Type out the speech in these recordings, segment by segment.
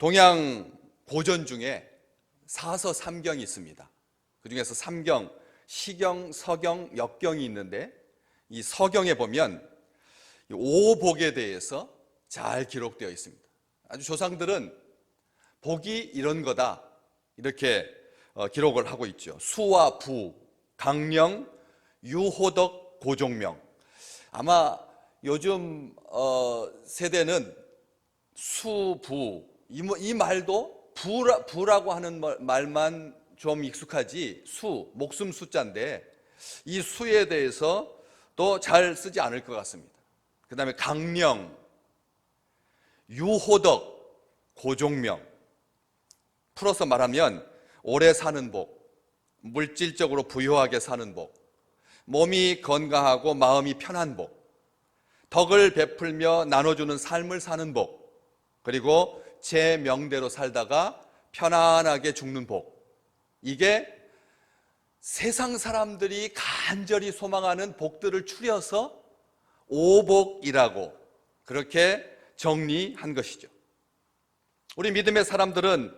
동양 고전 중에 사서 삼경이 있습니다. 그 중에서 삼경, 시경, 서경, 역경이 있는데 이 서경에 보면 이 오복에 대해서 잘 기록되어 있습니다. 아주 조상들은 복이 이런 거다 이렇게 어, 기록을 하고 있죠. 수와 부, 강령, 유호덕, 고종명. 아마 요즘 어, 세대는 수부 이, 뭐- 이 말도 부라, 부라고 하는 말- 말만 좀 익숙하지 수 목숨 숫자인데 이 수에 대해서 또 잘 쓰지 않을 것 같습니다. 그 다음에 강령, 유호덕, 고종명 풀어서 말하면 오래 사는 복, 물질적으로 부유하게 사는 복, 몸이 건강하고 마음이 편한 복, 덕을 베풀며 나눠주는 삶을 사는 복, 그리고 제 명대로 살다가 편안하게 죽는 복. 이게 세상 사람들이 간절히 소망하는 복들을 추려서 오복이라고 그렇게 정리한 것이죠. 우리 믿음의 사람들은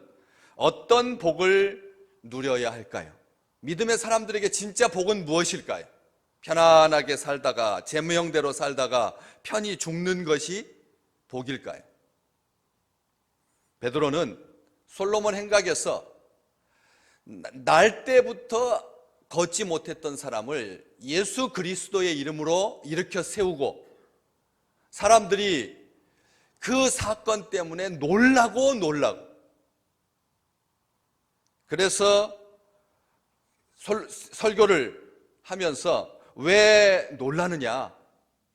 어떤 복을 누려야 할까요? 믿음의 사람들에게 진짜 복은 무엇일까요? 편안하게 살다가 제무형대로 살다가 편히 죽는 것이 복일까요? 베드로는 솔로몬 행각에서 날 때부터 걷지 못했던 사람을 예수 그리스도의 이름으로 일으켜 세우고 사람들이 그 사건 때문에 놀라고 놀라고 그래서 설, 설교를 하면서 왜 놀라느냐?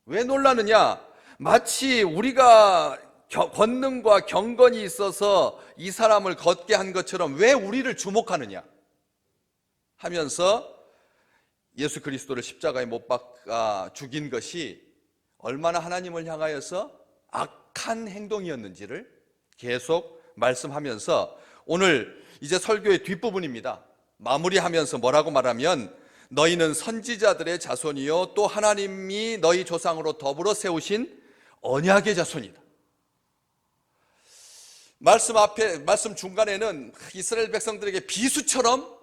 왜 놀라느냐? 마치 우리가 겨- 권능과 경건이 있어서 이 사람을 걷게 한 것처럼 왜 우리를 주목하느냐? 하면서 예수 그리스도를 십자가에 못 박아 죽인 것이 얼마나 하나님을 향하여서 악한 행동이었는지를 계속 말씀하면서 오늘 이제 설교의 뒷부분입니다. 마무리하면서 뭐라고 말하면 너희는 선지자들의 자손이요 또 하나님이 너희 조상으로 더불어 세우신 언약의 자손이다. 말씀 앞에 말씀 중간에는 이스라엘 백성들에게 비수처럼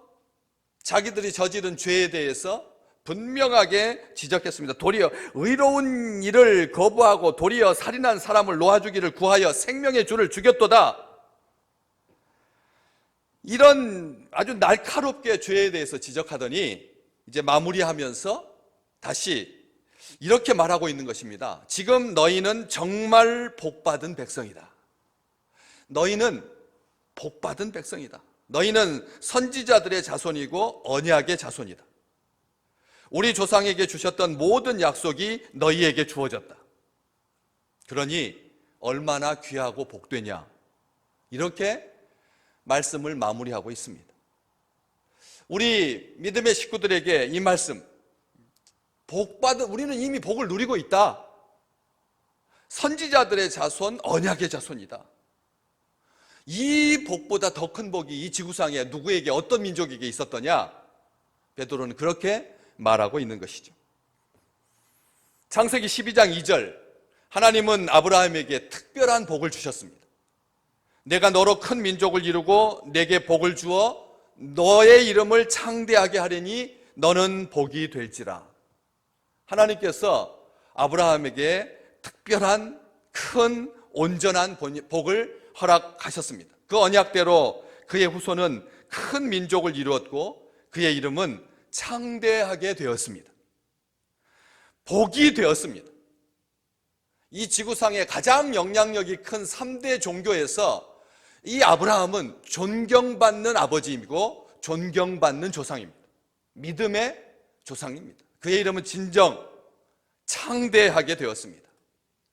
자기들이 저지른 죄에 대해서 분명하게 지적했습니다. 도리어 의로운 일을 거부하고 도리어 살인한 사람을 놓아주기를 구하여 생명의 주를 죽였도다. 이런 아주 날카롭게 죄에 대해서 지적하더니 이제 마무리하면서 다시 이렇게 말하고 있는 것입니다. 지금 너희는 정말 복받은 백성이다. 너희는 복받은 백성이다. 너희는 선지자들의 자손이고 언약의 자손이다. 우리 조상에게 주셨던 모든 약속이 너희에게 주어졌다. 그러니 얼마나 귀하고 복되냐. 이렇게 말씀을 마무리하고 있습니다. 우리 믿음의 식구들에게 이 말씀, 복받은, 우리는 이미 복을 누리고 있다. 선지자들의 자손, 언약의 자손이다. 이 복보다 더 큰 복이 이 지구상에 누구에게 어떤 민족에게 있었더냐? 베드로는 그렇게 말하고 있는 것이죠. 창세기 12장 2절 하나님은 아브라함에게 특별한 복을 주셨습니다. 내가 너로 큰 민족을 이루고 내게 복을 주어 너의 이름을 창대하게 하려니 너는 복이 될지라. 하나님께서 아브라함에게 특별한 큰 온전한 복을 허락하셨습니다. 그 언약대로 그의 후손은 큰 민족을 이루었고 그의 이름은 창대하게 되었습니다. 복이 되었습니다. 이 지구상의 가장 영향력이 큰 3대 종교에서 이 아브라함은 존경받는 아버지이고 존경받는 조상입니다. 믿음의 조상입니다. 그의 이름은 진정 창대하게 되었습니다.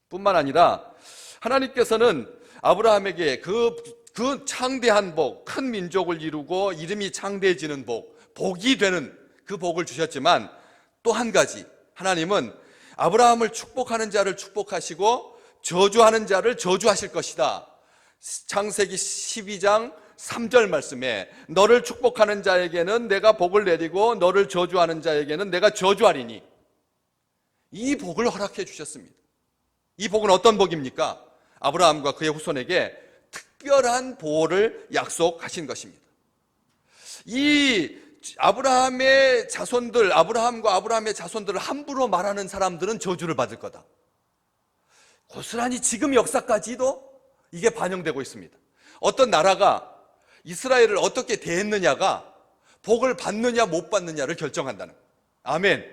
뿐만 아니라 하나님께서는 아브라함에게 그, 그 창대한 복, 큰 민족을 이루고 이름이 창대해지는 복, 복이 되는 그 복을 주셨지만 또 한 가지 하나님은 아브라함을 축복하는 자를 축복하시고 저주하는 자를 저주하실 것이다. 창세기 12장 3절 말씀에 너를 축복하는 자에게는 내가 복을 내리고 너를 저주하는 자에게는 내가 저주하리니 이 복을 허락해 주셨습니다. 이 복은 어떤 복입니까? 아브라함과 그의 후손에게 특별한 보호를 약속하신 것입니다. 이 아브라함의 자손들, 아브라함과 아브라함의 자손들을 함부로 말하는 사람들은 저주를 받을 거다. 고스란히 지금 역사까지도 이게 반영되고 있습니다. 어떤 나라가 이스라엘을 어떻게 대했느냐가 복을 받느냐 못 받느냐를 결정한다는. 아멘.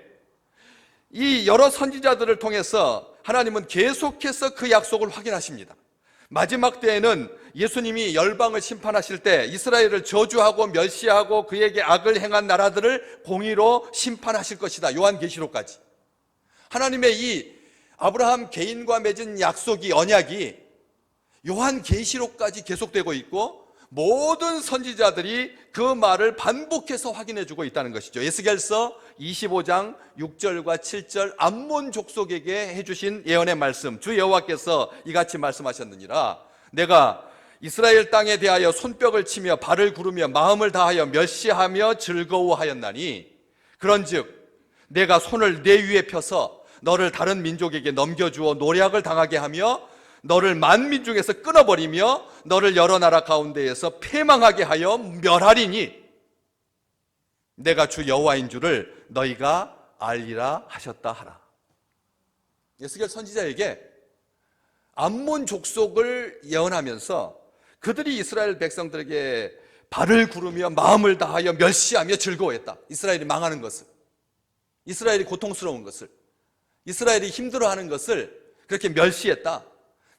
이 여러 선지자들을 통해서 하나님은 계속해서 그 약속을 확인하십니다. 마지막 때에는 예수님이 열방을 심판하실 때 이스라엘을 저주하고 멸시하고 그에게 악을 행한 나라들을 공의로 심판하실 것이다. 요한계시록까지. 하나님의 이 아브라함 개인과 맺은 약속이 언약이 요한계시록까지 계속되고 있고 모든 선지자들이 그 말을 반복해서 확인해 주고 있다는 것이죠. 에스겔서 25장 6절과 7절 암몬 족속에게 해 주신 예언의 말씀. 주 여호와께서 이같이 말씀하셨느니라. 내가 이스라엘 땅에 대하여 손뼉을 치며 발을 구르며 마음을 다하여 멸시하며 즐거워하였나니 그런즉 내가 손을 내 위에 펴서 너를 다른 민족에게 넘겨주어 노략을 당하게 하며 너를 만민 중에서 끊어버리며 너를 여러 나라 가운데에서 패망하게 하여 멸하리니 내가 주 여호와인 줄을 너희가 알리라 하셨다 하라. 예스겔 선지자에게 암몬 족속을 예언하면서 그들이 이스라엘 백성들에게 발을 구르며 마음을 다하여 멸시하며 즐거워했다. 이스라엘이 망하는 것을. 이스라엘이 고통스러운 것을. 이스라엘이 힘들어하는 것을 그렇게 멸시했다.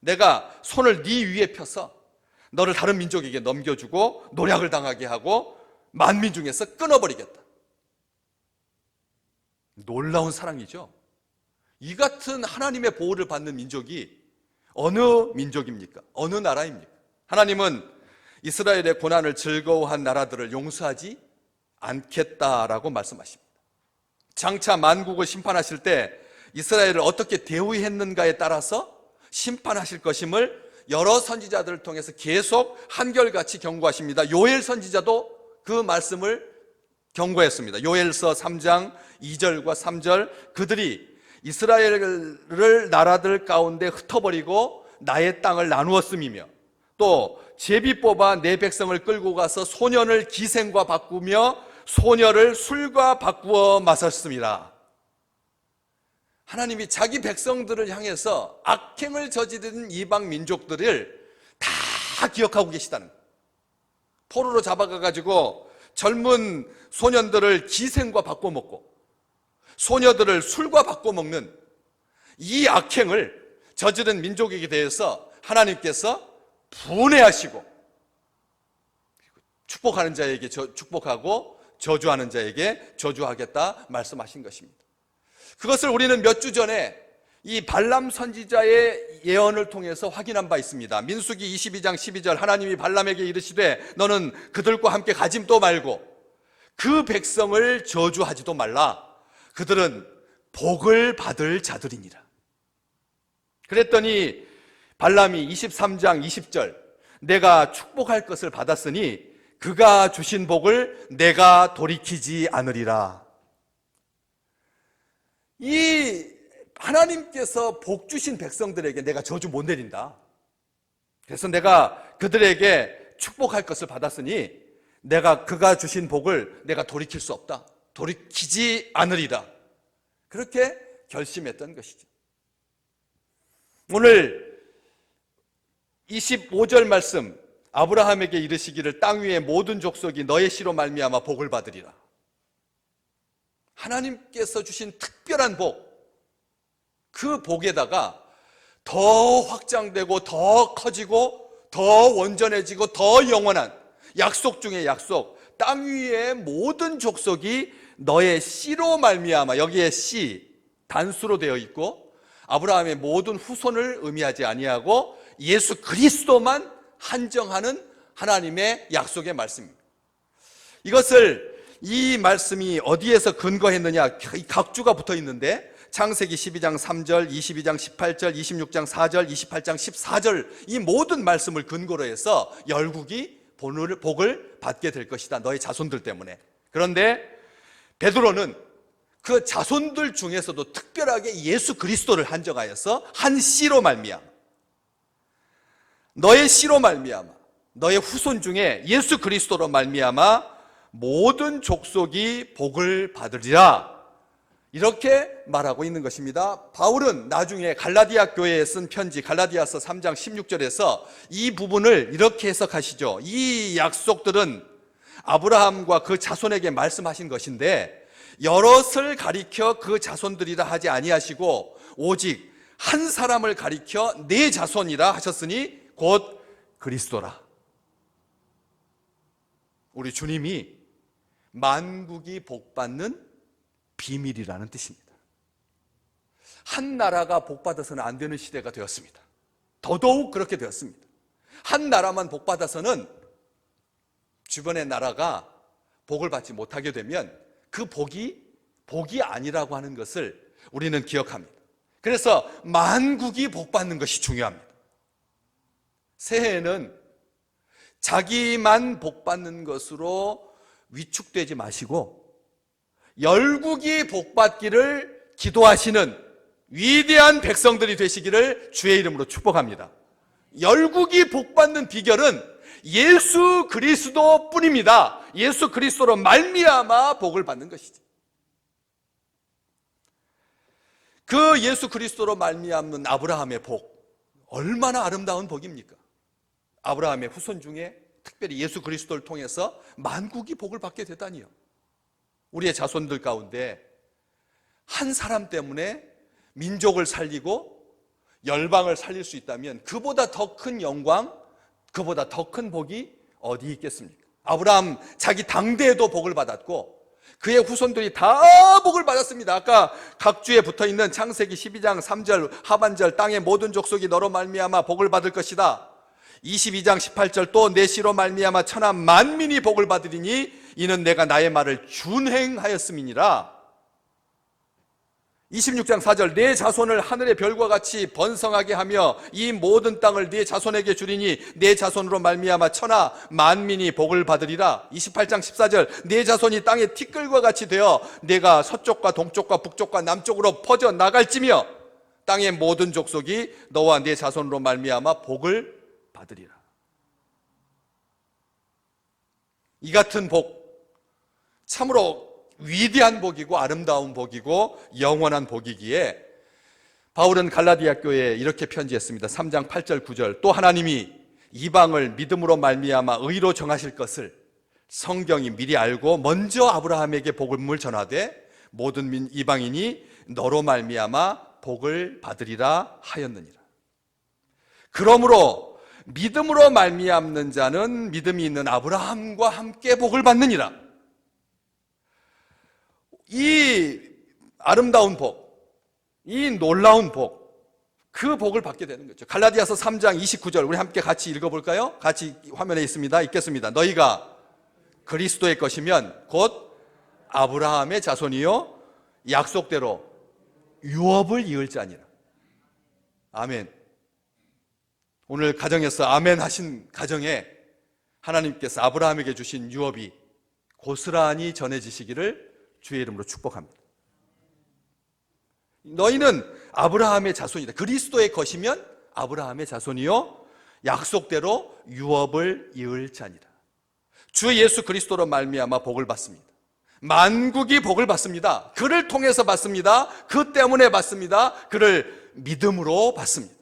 내가 손을 네 위에 펴서 너를 다른 민족에게 넘겨주고 노략을 당하게 하고 만민 중에서 끊어버리겠다. 놀라운 사랑이죠. 이 같은 하나님의 보호를 받는 민족이 어느 민족입니까? 어느 나라입니까? 하나님은 이스라엘의 고난을 즐거워한 나라들을 용서하지 않겠다라고 말씀하십니다. 장차 만국을 심판하실 때 이스라엘을 어떻게 대우했는가에 따라서 심판하실 것임을 여러 선지자들을 통해서 계속 한결같이 경고하십니다. 요엘 선지자도 그 말씀을 경고했습니다. 요엘서 3장 2절과 3절 그들이 이스라엘을 나라들 가운데 흩어버리고 나의 땅을 나누었음이며 또 제비 뽑아 내 백성을 끌고 가서 소년을 기생과 바꾸며 소녀를 술과 바꾸어 마셨습니다. 하나님이 자기 백성들을 향해서 악행을 저지른 이방 민족들을 다 기억하고 계시다는. 포로로 잡아가 가지고 젊은 소년들을 기생과 바꿔 먹고 소녀들을 술과 바꿔 먹는 이 악행을 저지른 민족에게 대해서 하나님께서 분해하시고 축복하는 자에게 축복하고 저주하는 자에게 저주하겠다 말씀하신 것입니다. 그것을 우리는 몇 주 전에 이 발람 선지자의 예언을 통해서 확인한 바 있습니다. 민수기 22장 12절 하나님이 발람에게 이르시되 너는 그들과 함께 가짐도 말고 그 백성을 저주하지도 말라. 그들은 복을 받을 자들이니라. 그랬더니 발람이 23장 20절 내가 축복할 것을 받았으니 그가 주신 복을 내가 돌이키지 않으리라. 이 하나님께서 복 주신 백성들에게 내가 저주 못 내린다. 그래서 내가 그들에게 축복할 것을 받았으니 내가 그가 주신 복을 내가 돌이킬 수 없다. 돌이키지 않으리라. 그렇게 결심했던 것이죠. 오늘 25절 말씀 아브라함에게 이르시기를 땅 위의 모든 족속이 너의 씨로 말미암아 복을 받으리라. 하나님께서 주신 특별한 복, 그 복에다가 더 확장되고 더 커지고 더 원전해지고 더 영원한 약속 중의 약속, 땅 위의 모든 족속이 너의 씨로 말미암아 여기에 씨 단수로 되어 있고 아브라함의 모든 후손을 의미하지 아니하고 예수 그리스도만 한정하는 하나님의 약속의 말씀입니다. 이것을 이 말씀이 어디에서 근거했느냐? 각주가 붙어 있는데 창세기 12장 3절, 22장 18절, 26장 4절, 28장 14절 이 모든 말씀을 근거로 해서 열국이 복을 받게 될 것이다. 너의 자손들 때문에. 그런데 베드로는 그 자손들 중에서도 특별하게 예수 그리스도를 한정하여서 한 씨로 말미암아 너의 씨로 말미암아 너의 후손 중에 예수 그리스도로 말미암아 모든 족속이 복을 받으리라. 이렇게 말하고 있는 것입니다. 바울은 나중에 갈라디아 교회에 쓴 편지 갈라디아서 3장 16절에서 이 부분을 이렇게 해석하시죠. 이 약속들은 아브라함과 그 자손에게 말씀하신 것인데 여럿을 가리켜 그 자손들이라 하지 아니하시고 오직 한 사람을 가리켜 내 자손이라 하셨으니 곧 그리스도라. 우리 주님이 만국이 복받는 비밀이라는 뜻입니다. 한 나라가 복받아서는 안 되는 시대가 되었습니다. 더더욱 그렇게 되었습니다. 한 나라만 복받아서는 주변의 나라가 복을 받지 못하게 되면 그 복이 복이 아니라고 하는 것을 우리는 기억합니다. 그래서 만국이 복받는 것이 중요합니다. 새해에는 자기만 복받는 것으로 위축되지 마시고 열국이 복받기를 기도하시는 위대한 백성들이 되시기를 주의 이름으로 축복합니다. 열국이 복받는 비결은 예수 그리스도 뿐입니다. 예수 그리스도로 말미암아 복을 받는 것이지. 그 예수 그리스도로 말미암는 아브라함의 복 얼마나 아름다운 복입니까? 아브라함의 후손 중에 특별히 예수 그리스도를 통해서 만국이 복을 받게 되다니요. 우리의 자손들 가운데 한 사람 때문에 민족을 살리고 열방을 살릴 수 있다면 그보다 더 큰 영광, 그보다 더 큰 복이 어디 있겠습니까? 아브라함 자기 당대에도 복을 받았고 그의 후손들이 다 복을 받았습니다. 아까 각주에 붙어 있는 창세기 12장 3절 하반절 땅의 모든 족속이 너로 말미암아 복을 받을 것이다. 22장 18절 또 내 시로 말미암아 천하 만민이 복을 받으리니 이는 내가 나의 말을 준행하였음이니라. 26장 4절 내 자손을 하늘의 별과 같이 번성하게 하며 이 모든 땅을 네 자손에게 주리니 내 자손으로 말미암아 천하 만민이 복을 받으리라 28장 14절 내 자손이 땅의 티끌과 같이 되어 내가 서쪽과 동쪽과 북쪽과 남쪽으로 퍼져 나갈지며 땅의 모든 족속이 너와 내 자손으로 말미암아 복을 받으리라 이 같은 복 참으로 위대한 복이고 아름다운 복이고 영원한 복이기에 바울은 갈라디아 교회에 이렇게 편지했습니다. 3장 8절 9절 또 하나님이 이방을 믿음으로 말미암아 의로 정하실 것을 성경이 미리 알고 먼저 아브라함에게 복음을 전하되 모든 민 이방인이 너로 말미암아 복을 받으리라 하였느니라. 그러므로 믿음으로 말미암는 자는 믿음이 있는 아브라함과 함께 복을 받느니라. 이 아름다운 복, 이 놀라운 복, 그 복을 받게 되는 거죠. 갈라디아서 3장 29절 우리 함께 같이 읽어볼까요? 같이 화면에 있습니다. 읽겠습니다. 너희가 그리스도의 것이면 곧 아브라함의 자손이요 약속대로 유업을 이을 자니라. 아멘. 오늘 가정에서 아멘 하신 가정에 하나님께서 아브라함에게 주신 유업이 고스란히 전해지시기를 주의 이름으로 축복합니다. 너희는 아브라함의 자손이다. 그리스도의 것이면 아브라함의 자손이요. 약속대로 유업을 이을 자니라. 주 예수 그리스도로 말미암아 복을 받습니다. 만국이 복을 받습니다. 그를 통해서 받습니다. 그 때문에 받습니다. 그를 믿음으로 받습니다.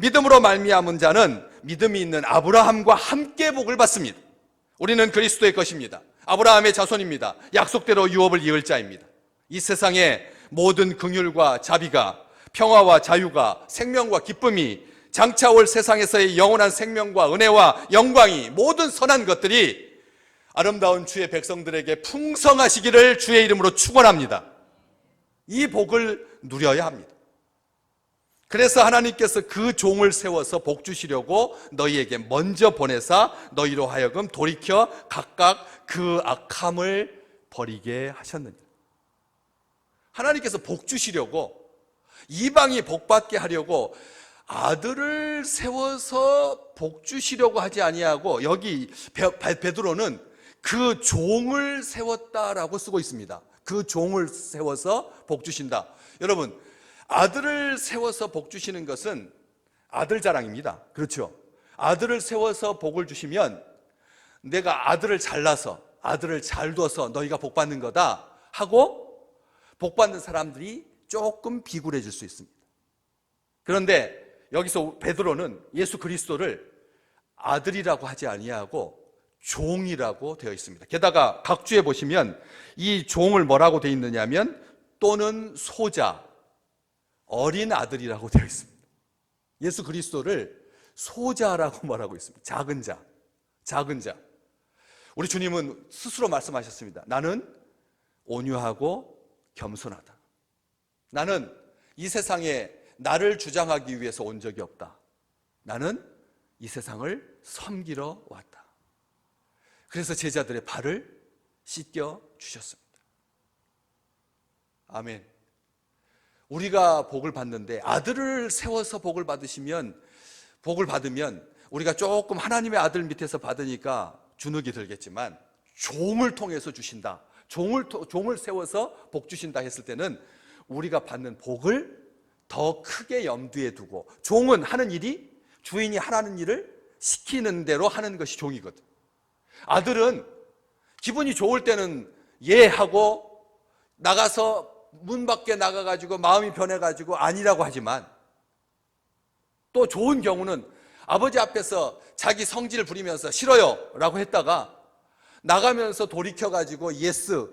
믿음으로 말미암은 자는 믿음이 있는 아브라함과 함께 복을 받습니다. 우리는 그리스도의 것입니다. 아브라함의 자손입니다. 약속대로 유업을 이을 자입니다. 이 세상의 모든 긍휼과 자비가 평화와 자유가 생명과 기쁨이 장차 올 세상에서의 영원한 생명과 은혜와 영광이 모든 선한 것들이 아름다운 주의 백성들에게 풍성하시기를 주의 이름으로 축원합니다. 이 복을 누려야 합니다. 그래서 하나님께서 그 종을 세워서 복 주시려고 너희에게 먼저 보내사 너희로 하여금 돌이켜 각각 그 악함을 버리게 하셨느니라. 하나님께서 복 주시려고 이방이 복 받게 하려고 아들을 세워서 복 주시려고 하지 아니하고 여기 베드로는 그 종을 세웠다라고 쓰고 있습니다. 그 종을 세워서 복 주신다. 여러분 아들을 세워서 복 주시는 것은 아들 자랑입니다. 그렇죠? 아들을 세워서 복을 주시면 내가 아들을 잘나서 아들을 잘 둬서 너희가 복 받는 거다 하고 복 받는 사람들이 조금 비굴해질 수 있습니다. 그런데 여기서 베드로는 예수 그리스도를 아들이라고 하지 아니하고 종이라고 되어 있습니다. 게다가 각주에 보시면 이 종을 뭐라고 되어 있느냐면 또는 소자, 어린 아들이라고 되어 있습니다. 예수 그리스도를 소자라고 말하고 있습니다. 작은 자, 작은 자. 우리 주님은 스스로 말씀하셨습니다. 나는 온유하고 겸손하다. 나는 이 세상에 나를 주장하기 위해서 온 적이 없다. 나는 이 세상을 섬기러 왔다. 그래서 제자들의 발을 씻겨 주셨습니다. 아멘. 우리가 복을 받는데 아들을 세워서 복을 받으시면 복을 받으면 우리가 조금 하나님의 아들 밑에서 받으니까 주눅이 들겠지만 종을 통해서 주신다. 종을 토- 종을 세워서 복 주신다 했을 때는 우리가 받는 복을 더 크게 염두에 두고 종은 하는 일이 주인이 하라는 일을 시키는 대로 하는 것이 종이거든. 아들은 기분이 좋을 때는 예 하고 나가서 문 밖에 나가가지고 마음이 변해가지고 아니라고 하지만 또 좋은 경우는 아버지 앞에서 자기 성질을 부리면서 싫어요 라고 했다가 나가면서 돌이켜가지고 예스.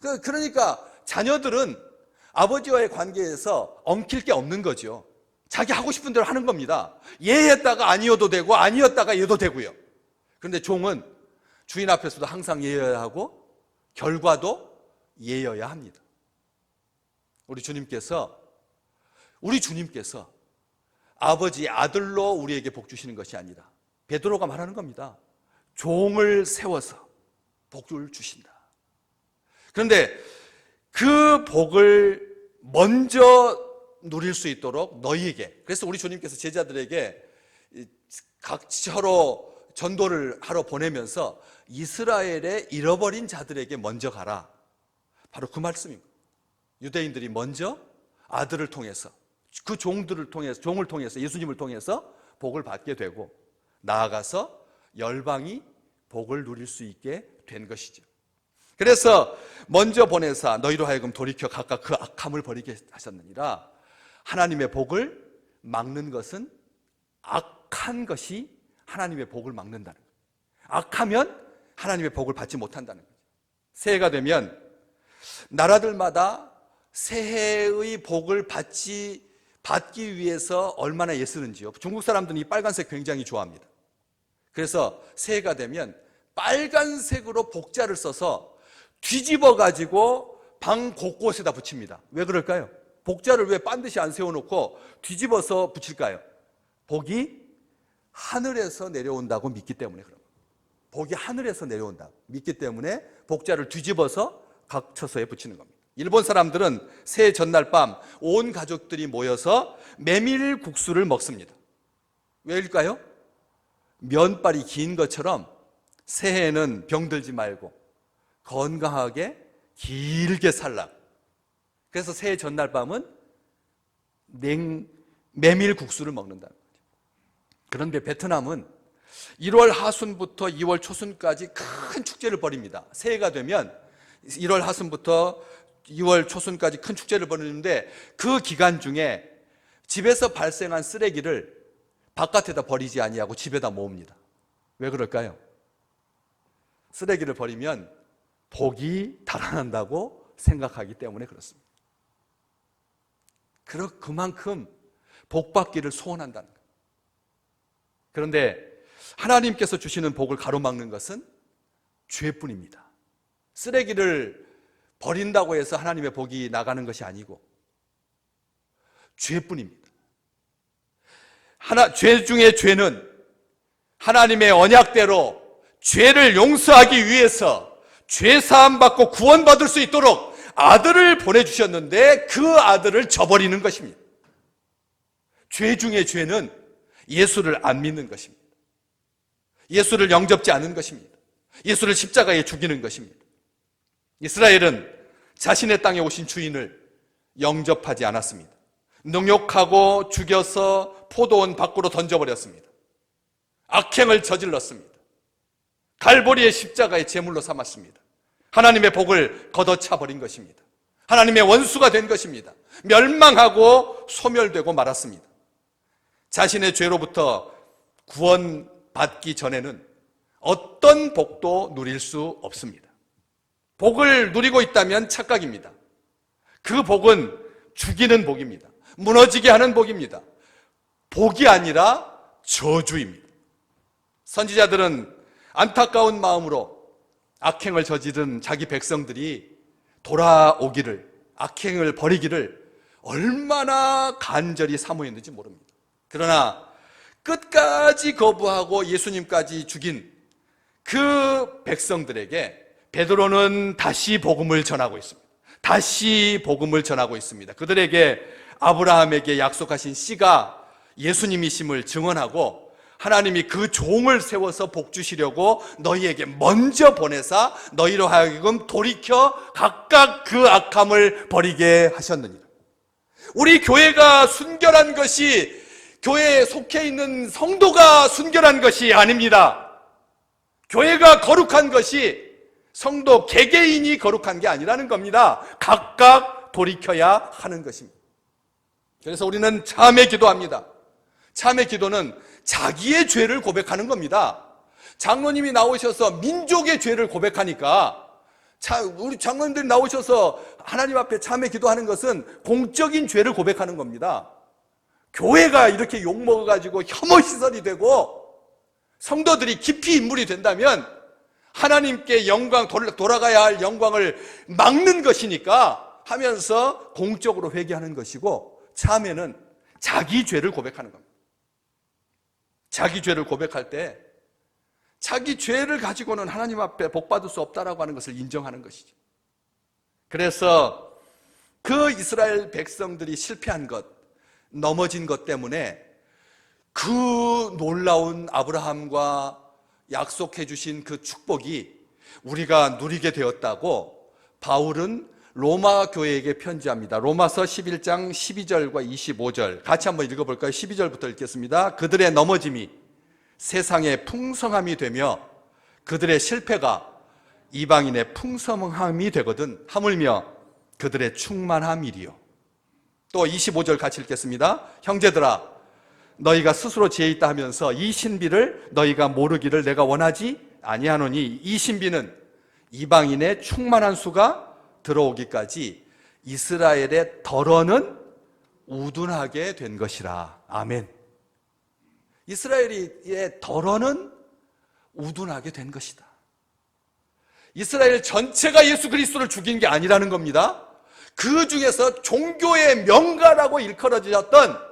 그- 그러니까 자녀들은 아버지와의 관계에서 엉킬 게 없는 거죠. 자기 하고 싶은 대로 하는 겁니다. 예 했다가 아니어도 되고 아니었다가 예도 되고요. 그런데 종은 주인 앞에서도 항상 예여야 하고 결과도 예여야 합니다. 우리 주님께서 우리 주님께서 아버지 아들로 우리에게 복 주시는 것이 아니라 베드로가 말하는 겁니다. 종을 세워서 복을 주신다. 그런데 그 복을 먼저 누릴 수 있도록 너희에게 그래서 우리 주님께서 제자들에게 이 각처로 전도를 하러 보내면서 이스라엘의 잃어버린 자들에게 먼저 가라. 바로 그 말씀입니다. 유대인들이 먼저 아들을 통해서 그 종들을 통해서 종을 통해서 예수님을 통해서 복을 받게 되고 나아가서 열방이 복을 누릴 수 있게 된 것이죠. 그래서 먼저 보내사 너희로 하여금 돌이켜 각각 그 악함을 버리게 하셨느니라 하나님의 복을 막는 것은 악한 것이 하나님의 복을 막는다는 거예요. 악하면 하나님의 복을 받지 못한다는 거죠. 새해가 되면 나라들마다 새해의 복을 받지 받기 위해서 얼마나 애쓰는지요. 중국 사람들은 이 빨간색 굉장히 좋아합니다. 그래서 새해가 되면 빨간색으로 복자를 써서 뒤집어 가지고 방 곳곳에다 붙입니다. 왜 그럴까요? 복자를 왜 반드시 안 세워놓고 뒤집어서 붙일까요? 복이 하늘에서 내려온다고 믿기 때문에 그런. 복이 하늘에서 내려온다 믿기 때문에 복자를 뒤집어서 각 처소에 붙이는 겁니다. 일본 사람들은 새해 전날 밤 온 가족들이 모여서 메밀 국수를 먹습니다. 왜일까요? 면발이 긴 것처럼 새해에는 병들지 말고 건강하게 길게 살라. 그래서 새해 전날 밤은 냉 메밀 국수를 먹는다는 거죠. 그런데 베트남은 1월 하순부터 2월 초순까지 큰 축제를 벌입니다. 새해가 되면 1월 하순부터 2월 초순까지 큰 축제를 벌이는데 그 기간 중에 집에서 발생한 쓰레기를 바깥에다 버리지 아니하고 집에다 모읍니다. 왜 그럴까요? 쓰레기를 버리면 복이 달아난다고 생각하기 때문에 그렇습니다. 그러 그만큼 복 받기를 소원한다는 거예요. 그런데 하나님께서 주시는 복을 가로막는 것은 죄뿐입니다. 쓰레기를 버린다고 해서 하나님의 복이 나가는 것이 아니고 죄뿐입니다. 하나 죄 중에 죄는 하나님의 언약대로 죄를 용서하기 위해서 죄 사함 받고 구원받을 수 있도록 아들을 보내 주셨는데 그 아들을 저버리는 것입니다. 죄 중에 죄는 예수를 안 믿는 것입니다. 예수를 영접지 않은 것입니다. 예수를 십자가에 죽이는 것입니다. 이스라엘은 자신의 땅에 오신 주인을 영접하지 않았습니다. 능욕하고 죽여서 포도원 밖으로 던져버렸습니다. 악행을 저질렀습니다. 갈보리의 십자가의 제물로 삼았습니다. 하나님의 복을 걷어차 버린 것입니다. 하나님의 원수가 된 것입니다. 멸망하고 소멸되고 말았습니다. 자신의 죄로부터 구원받기 전에는 어떤 복도 누릴 수 없습니다. 복을 누리고 있다면 착각입니다. 그 복은 죽이는 복입니다. 무너지게 하는 복입니다. 복이 아니라 저주입니다. 선지자들은 안타까운 마음으로 악행을 저지른 자기 백성들이 돌아오기를, 악행을 버리기를 얼마나 간절히 사모했는지 모릅니다. 그러나 끝까지 거부하고 예수님까지 죽인 그 백성들에게 베드로는 다시 복음을 전하고 있습니다. 다시 복음을 전하고 있습니다. 그들에게 아브라함에게 약속하신 씨가 예수님이심을 증언하고 하나님이 그 종을 세워서 복 주시려고 너희에게 먼저 보내사 너희로 하여금 돌이켜 각각 그 악함을 버리게 하셨느니라. 우리 교회가 순결한 것이 교회에 속해 있는 성도가 순결한 것이 아닙니다. 교회가 거룩한 것이 성도 개개인이 거룩한 게 아니라는 겁니다. 각각 돌이켜야 하는 것입니다. 그래서 우리는 참회 기도합니다. 참회 기도는 자기의 죄를 고백하는 겁니다. 장로님이 나오셔서 민족의 죄를 고백하니까 자, 우리 장로님들이 나오셔서 하나님 앞에 참회 기도하는 것은 공적인 죄를 고백하는 겁니다. 교회가 이렇게 욕먹어가지고 혐오 시설이 되고 성도들이 깊이 인물이 된다면 하나님께 영광 돌아가야 할 영광을 막는 것이니까 하면서 공적으로 회개하는 것이고 참회는 자기 죄를 고백하는 겁니다. 자기 죄를 고백할 때 자기 죄를 가지고는 하나님 앞에 복 받을 수 없다라고 하는 것을 인정하는 것이죠. 그래서 그 이스라엘 백성들이 실패한 것, 넘어진 것 때문에 그 놀라운 아브라함과 약속해 주신 그 축복이 우리가 누리게 되었다고 바울은 로마 교회에게 편지합니다. 로마서 11장 12절과 25절 같이 한번 읽어볼까요? 12절부터 읽겠습니다. 그들의 넘어짐이 세상의 풍성함이 되며 그들의 실패가 이방인의 풍성함이 되거든 하물며 그들의 충만함이리요. 또 25절 같이 읽겠습니다. 형제들아 너희가 스스로 지혜 있다 하면서 이 신비를 너희가 모르기를 내가 원하지 아니하노니 이 신비는 이방인의 충만한 수가 들어오기까지 이스라엘의 덜어는 우둔하게 된 것이라. 아멘. 이스라엘의 덜어는 우둔하게 된 것이다. 이스라엘 전체가 예수 그리스도를 죽인 게 아니라는 겁니다. 그 중에서 종교의 명가라고 일컬어졌던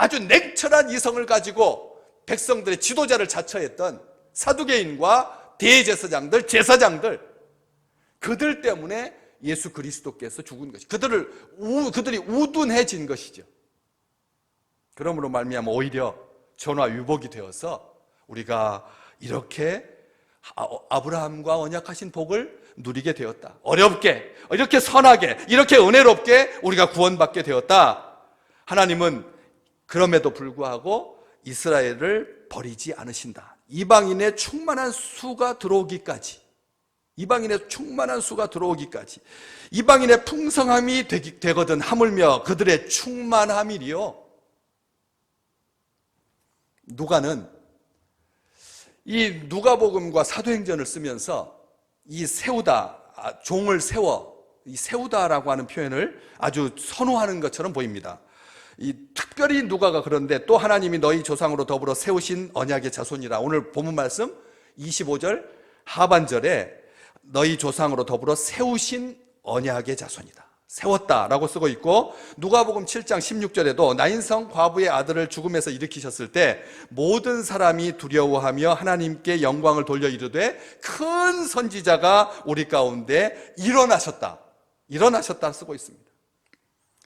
아주 냉철한 이성을 가지고 백성들의 지도자를 자처했던 사두개인과 대제사장들, 제사장들, 그들 때문에 예수 그리스도께서 죽은 것이 그들을 우, 그들이 우둔해진 것이죠. 그러므로 말미암아 오히려 전화 유복이 되어서 우리가 이렇게 아, 아브라함과 언약하신 복을 누리게 되었다. 어렵게, 이렇게 선하게, 이렇게 은혜롭게 우리가 구원받게 되었다. 하나님은 그럼에도 불구하고 이스라엘을 버리지 않으신다. 이방인의 충만한 수가 들어오기까지 이방인의 충만한 수가 들어오기까지 이방인의 풍성함이 되기, 되거든 하물며 그들의 충만함이리요. 누가는 이 누가복음과 사도행전을 쓰면서 이 세우다 아, 종을 세워 이 세우다라고 하는 표현을 아주 선호하는 것처럼 보입니다. 이 특별히 누가가 그런데 또 하나님이 너희 조상으로 더불어 세우신 언약의 자손이라 오늘 본문 말씀 25절 하반절에 너희 조상으로 더불어 세우신 언약의 자손이다. 세웠다라고 쓰고 있고 누가복음 7장 16절에도 나인성 과부의 아들을 죽음에서 일으키셨을 때 모든 사람이 두려워하며 하나님께 영광을 돌려 이르되 큰 선지자가 우리 가운데 일어나셨다. 일어나셨다 쓰고 있습니다.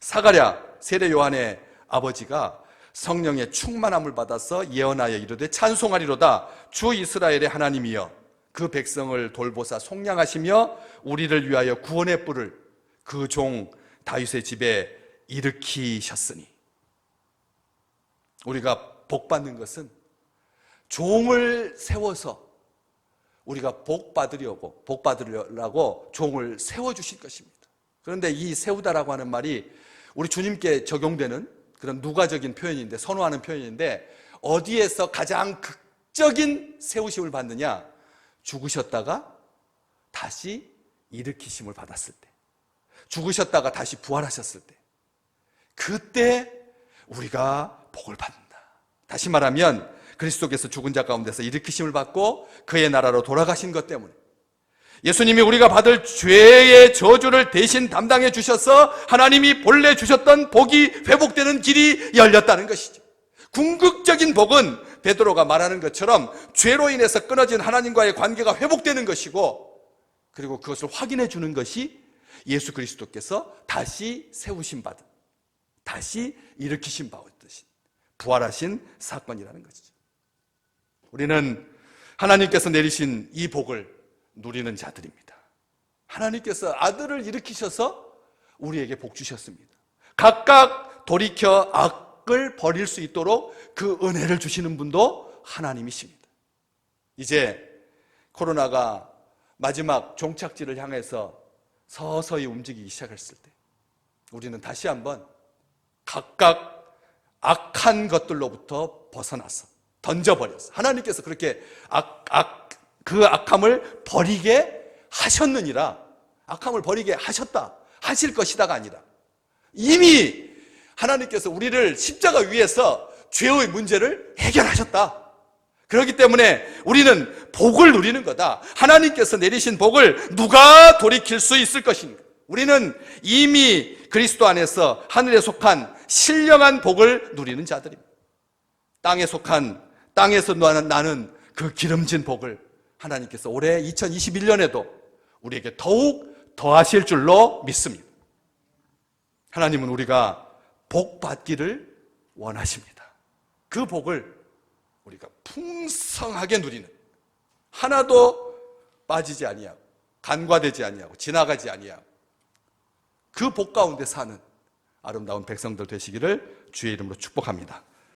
사가랴 세례 요한의 아버지가 성령의 충만함을 받아서 예언하여 이르되 찬송하리로다 주 이스라엘의 하나님이여 그 백성을 돌보사 속량하시며 우리를 위하여 구원의 뿔을 그 종 다윗의 집에 일으키셨으니 우리가 복 받는 것은 종을 세워서 우리가 복 받으려고 복 받으려고 종을 세워 주실 것입니다. 그런데 이 세우다라고 하는 말이 우리 주님께 적용되는 그런 누가적인 표현인데 선호하는 표현인데 어디에서 가장 극적인 세우심을 받느냐? 죽으셨다가 다시 일으키심을 받았을 때. 죽으셨다가 다시 부활하셨을 때. 그때 우리가 복을 받는다. 다시 말하면 그리스도께서 죽은 자 가운데서 일으키심을 받고 그의 나라로 돌아가신 것 때문에 예수님이 우리가 받을 죄의 저주를 대신 담당해 주셔서 하나님이 본래 주셨던 복이 회복되는 길이 열렸다는 것이죠. 궁극적인 복은 베드로가 말하는 것처럼 죄로 인해서 끊어진 하나님과의 관계가 회복되는 것이고 그리고 그것을 확인해 주는 것이 예수 그리스도께서 다시 세우신 받은 다시 일으키신 받듯이 부활하신 사건이라는 것이죠. 우리는 하나님께서 내리신 이 복을 누리는 자들입니다. 하나님께서 아들을 일으키셔서 우리에게 복 주셨습니다. 각각 돌이켜 악을 버릴 수 있도록 그 은혜를 주시는 분도 하나님이십니다. 이제 코로나가 마지막 종착지를 향해서 서서히 움직이기 시작했을 때 우리는 다시 한번 각각 악한 것들로부터 벗어나서 던져버렸어. 하나님께서 그렇게 악, 악, 그 악함을 버리게 하셨느니라. 악함을 버리게 하셨다. 하실 것이다가 아니라. 이미 하나님께서 우리를 십자가 위에서 죄의 문제를 해결하셨다. 그렇기 때문에 우리는 복을 누리는 거다. 하나님께서 내리신 복을 누가 돌이킬 수 있을 것인가? 우리는 이미 그리스도 안에서 하늘에 속한 신령한 복을 누리는 자들입니다. 땅에 속한 땅에서 나는, 그 기름진 복을 하나님께서 올해 2021년에도 우리에게 더욱 더하실 줄로 믿습니다. 하나님은 우리가 복 받기를 원하십니다. 그 복을 우리가 풍성하게 누리는 하나도 빠지지 아니하고 간과되지 아니하고 지나가지 아니하고 그 복 가운데 사는 아름다운 백성들 되시기를 주의 이름으로 축복합니다.